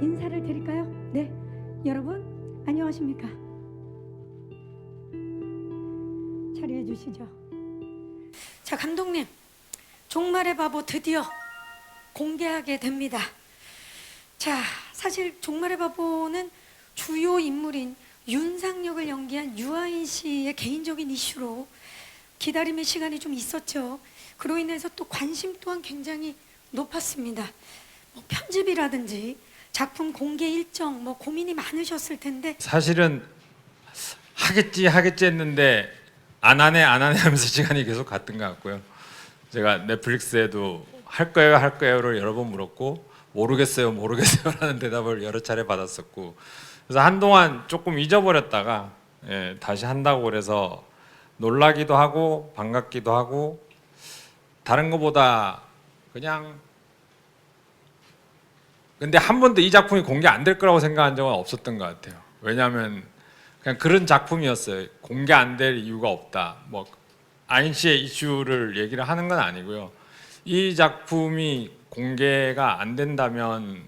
인사를 드릴까요? 네, 여러분 안녕하십니까? 자리해 주시죠. 자, 감독님, 종말의 바보 드디어 공개하게 됩니다. 자, 사실 종말의 바보는 주요 인물인 윤상역을 연기한 유아인 씨의 개인적인 이슈로 기다림의 시간이 좀 있었죠. 그로 인해서 또 관심 또한 굉장히 높았습니다. 뭐 편집이라든지 작품 공개 일정 뭐 고민이 많으셨을 텐데 사실은 하겠지 하겠지 했는데 안 하네 안 하네 하면서 시간이 계속 갔던 것 같고요. 제가 넷플릭스에도 할 거예요 할 거예요를 여러 번 물었고 모르겠어요 모르겠어요라는 대답을 여러 차례 받았었고 그래서 한동안 조금 잊어버렸다가 예, 다시 한다고 그래서 놀라기도 하고 반갑기도 하고 다른 것보다 그냥 근데 한 번도 이 작품이 공개 안 될 거라고 생각한 적은 없었던 것 같아요. 왜냐하면 그냥 그런 작품이었어요. 공개 안 될 이유가 없다. 뭐 아인 씨의 이슈를 얘기를 하는 건 아니고요. 이 작품이 공개가 안 된다면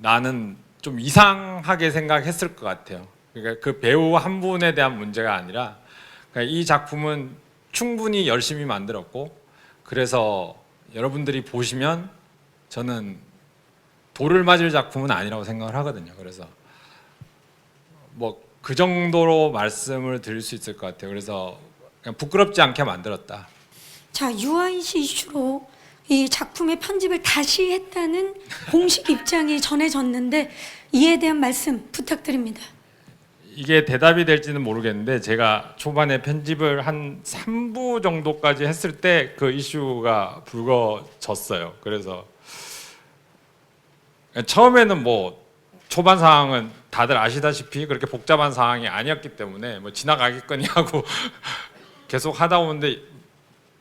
나는 좀 이상하게 생각했을 것 같아요. 그러니까 그 배우 한 분에 대한 문제가 아니라 그러니까 이 작품은 충분히 열심히 만들었고 그래서 여러분들이 보시면 저는 돌을 맞을 작품은 아니라고 생각을 하거든요. 그래서 뭐 그 정도로 말씀을 드릴 수 있을 것 같아요. 그래서 그냥 부끄럽지 않게 만들었다. 자 유아인 씨 이슈로 이 작품의 편집을 다시 했다는 공식 입장이 전해졌는데 이에 대한 말씀 부탁드립니다. 이게 대답이 될지는 모르겠는데 제가 초반에 편집을 한 3부 정도까지 했을 때 그 이슈가 불거졌어요. 그래서 처음에는 뭐 초반 상황은 다들 아시다시피 그렇게 복잡한 상황이 아니었기 때문에 뭐 지나가겠거니 하고 계속 하다 보는데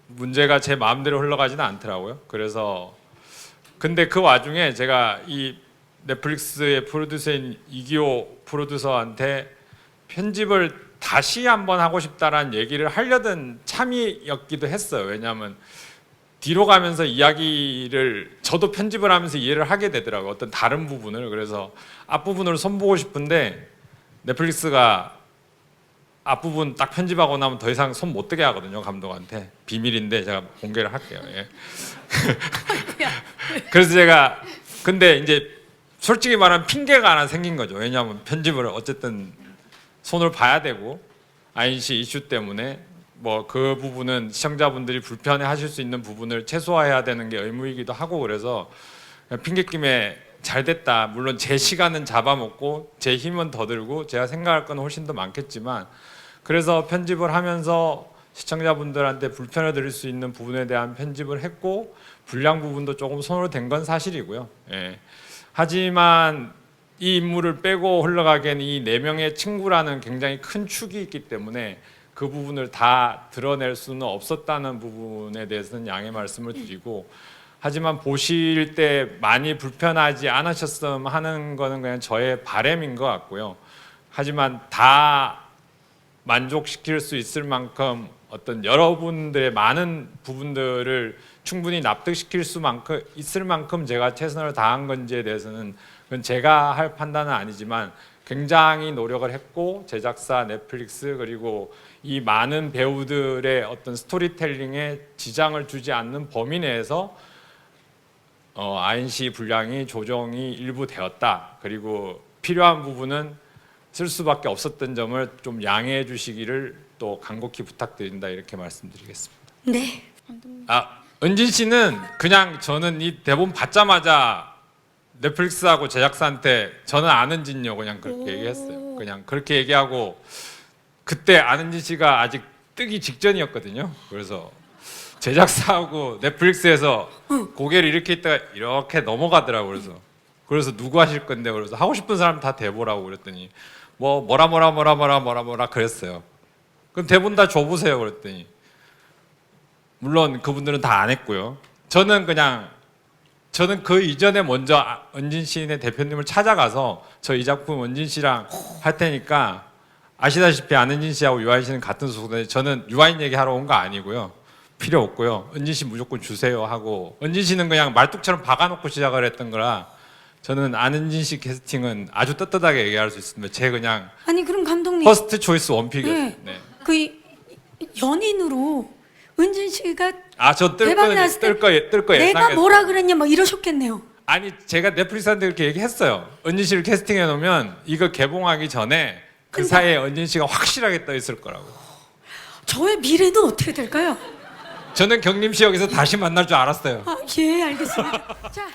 문제가 제 마음대로 흘러가지는 않더라고요. 그래서 근데 그 와중에 제가 이 넷플릭스의 프로듀서인 이기호 프로듀서한테 편집을 다시 한번 하고 싶다라는 얘기를 하려던 참이었기도 했어요. 왜냐하면 뒤로 가면서 이야기를 저도 편집을 하면서 이해를 하게 되더라고요. 어떤 다른 부분을 그래서 앞부분을 손보고 싶은데 넷플릭스가 앞부분 딱 편집하고 나면 더 이상 손못 대게 하거든요 감독한테 비밀인데 제가 공개를 할게요. 예. 그래서 제가 근데 이제 솔직히 말하면 핑계가 하나 생긴 거죠. 왜냐하면 편집을 어쨌든 손을 봐야 되고 아인 씨 이슈 때문에 뭐 그 부분은 시청자분들이 불편해 하실 수 있는 부분을 최소화해야 되는 게 의무이기도 하고 그래서 핑계김에 잘 됐다. 물론 제 시간은 잡아먹고 제 힘은 더 들고 제가 생각할 건 훨씬 더 많겠지만 그래서 편집을 하면서 시청자분들한테 불편을 드릴 수 있는 부분에 대한 편집을 했고 불량 부분도 조금 손으로 댄건 사실이고요. 예. 하지만 이 인물을 빼고 흘러가기에는 이 네 명의 친구라는 굉장히 큰 축이 있기 때문에 그 부분을 다 드러낼 수는 없었다는 부분에 대해서는 양해 말씀을 드리고 하지만 보실 때 많이 불편하지 않으셨음 하는 거는 그냥 저의 바램인 것 같고요. 하지만 다 만족시킬 수 있을 만큼 어떤 여러분들의 많은 부분들을 충분히 납득시킬 수 만큼 있을 만큼 제가 최선을 다한 건지에 대해서는 그건 제가 할 판단은 아니지만 굉장히 노력을 했고 제작사 넷플릭스 그리고 이 많은 배우들의 어떤 스토리텔링에 지장을 주지 않는 범위 내에서 어, INC 분량이 조정이 일부 되었다. 그리고 필요한 부분은 쓸 수밖에 없었던 점을 좀 양해해 주시기를 또 간곡히 부탁드린다 이렇게 말씀드리겠습니다. 네. 아 은진 씨는 그냥 저는 이 대본 받자마자 넷플릭스하고 제작사한테 저는 아는진요 그냥 그렇게 오. 얘기했어요. 그냥 그렇게 얘기하고 그때 아는진 씨가 아직 뜨기 직전이었거든요. 그래서 제작사하고 넷플릭스에서 고개를 이렇게 있다가 이렇게 넘어가더라고 그래서 그래서 누구 하실 건데 그래서 하고 싶은 사람 다 대보라고 그랬더니 뭐 뭐라 뭐라 뭐라 뭐라 뭐라 뭐라 그랬어요. 그럼 대본 다 줘보세요 그랬더니 물론 그분들은 다 안 했고요. 저는 그냥 저는 그 이전에 먼저 아- 은진 씨네 대표님을 찾아가서 저 이 작품 은진 씨랑 할 테니까 아시다시피 안은진 씨하고 유아인 씨는 같은 소속인데 저는 유아인 얘기하러 온 거 아니고요. 필요 없고요. 은진 씨 무조건 주세요 하고 은진 씨는 그냥 말뚝처럼 박아놓고 시작을 했던 거라 저는 안은진 씨 캐스팅은 아주 떳떳하게 얘기할 수 있습니다. 제 그냥 아니 그럼 감독님 퍼스트 초이스 원픽이었어요. 네. 네. 그 이- 연인으로 은진 씨가 아저 뜰 대박 거, 났을 때뜰 거, 뜰거 내가 예상했어요. 뭐라 그랬냐 뭐 이러셨겠네요. 아니 제가 넷플릭스한테 그렇게 얘기했어요. 은진 씨를 캐스팅해 놓으면 이거 개봉하기 전에 그 근데- 사이에 은진 씨가 확실하게 떠 있을 거라고. 저의 미래는 어떻게 될까요? 저는 경림 씨 여기서 다시 만날 줄 알았어요. 아, 예, 알겠습니다. 자,